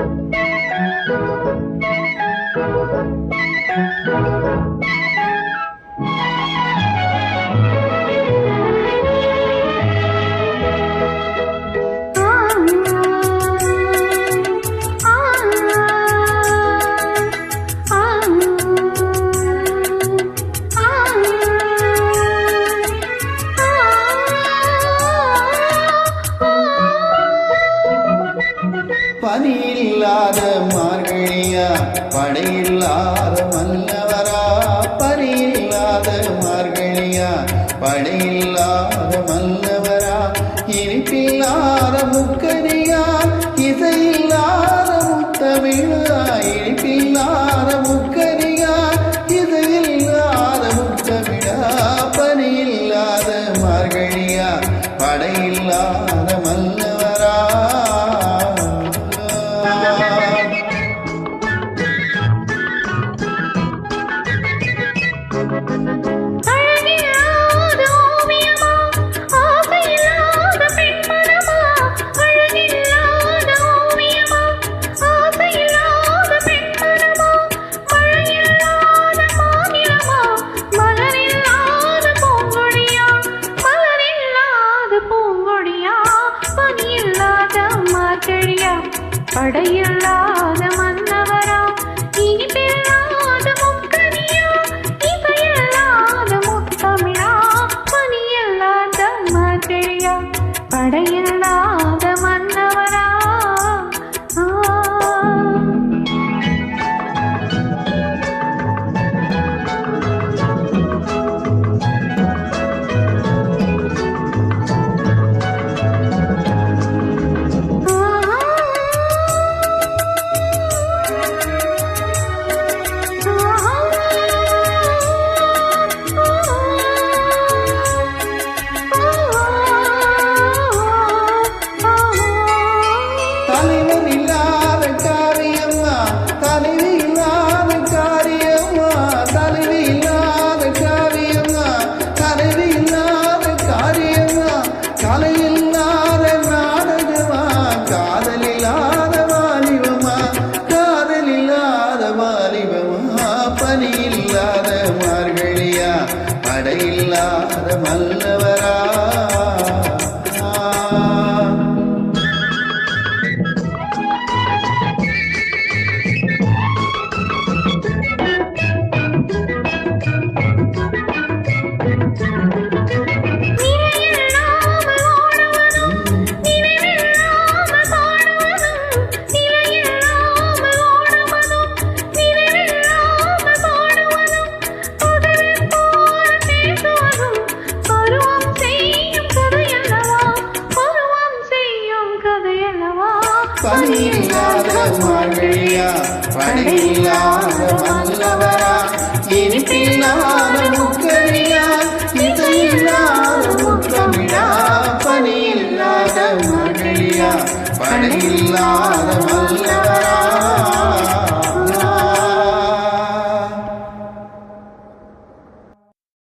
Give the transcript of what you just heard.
Thank you. படையில்லாத மன்னவரா பரியில்லாத மார்கழியா படையில்லாத மன்ன படையில்லாத மன்னவரா? இனிப்பில்லாத முக்கனியா? இசையில்லாத முத்தமிழா? பனியில்லாத மகிழியா? படையில்லாத மன்னவரா மார்கழியா படையில்லாத வல்லவரா இனிப்பில்லா